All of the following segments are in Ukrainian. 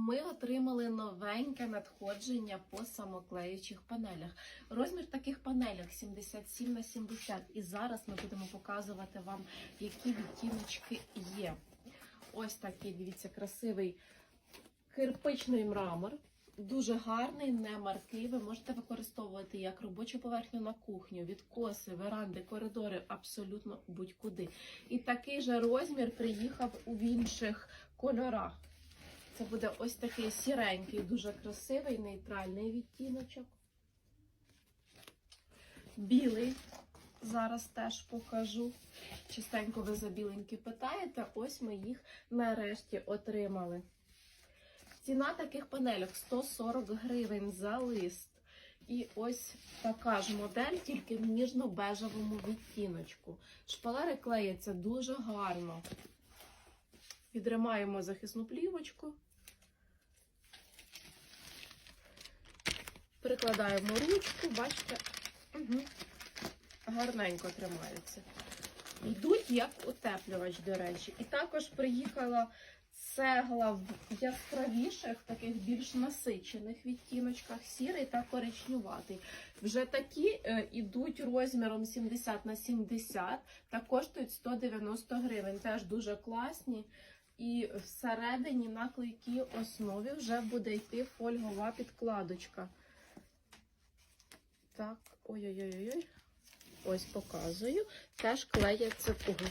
Ми отримали новеньке надходження по самоклеючих панелях. Розмір таких панелях 77 на 70. І зараз ми будемо показувати вам, які відтіночки є. Ось такий, дивіться, красивий кирпичний мрамор. Дуже гарний, не маркий. Ви можете використовувати як робочу поверхню на кухню, відкоси, веранди, коридори, абсолютно будь-куди. І такий же розмір приїхав у інших кольорах. Це буде ось такий сіренький, дуже красивий, нейтральний відтіночок. Білий. Зараз теж покажу. Частенько ви за біленькі питаєте, ось ми їх нарешті отримали. Ціна таких панельок 140 гривень за лист. І ось така ж модель, тільки в ніжно-бежевому відтіночку. Шпалери клеяться дуже гарно. Відримаємо захисну плівочку. Прикладаємо ручку, бачите, угу. гарненько тримаються. Йдуть як утеплювач, до речі. І також приїхала цегла в яскравіших, таких більш насичених відтіночках, сірий та коричневатий. Вже такі е, ідуть розміром 70 на 70 та коштують 190 гривень. Теж дуже класні. І всередині на клейкій основі вже буде йти фольгова підкладочка. Так, ой-ой-ой. Ось показую. Теж клеяться туго.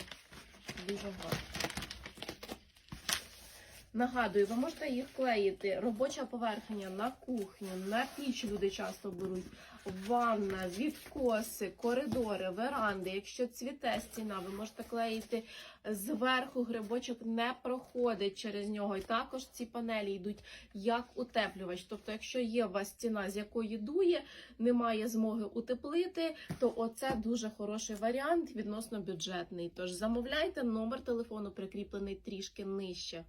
Дуже гарно. Нагадую, ви можете їх клеїти. Робоча поверхня на кухню, на піч люди часто беруть, ванна, відкоси, коридори, веранди. Якщо цвіте стіна, ви можете клеїти зверху, грибочок не проходить через нього. І також ці панелі йдуть як утеплювач. Тобто, якщо є у вас стіна, з якої дує, немає змоги утеплити, то оце дуже хороший варіант відносно бюджетний. Тож замовляйте, номер телефону прикріплений трішки нижче.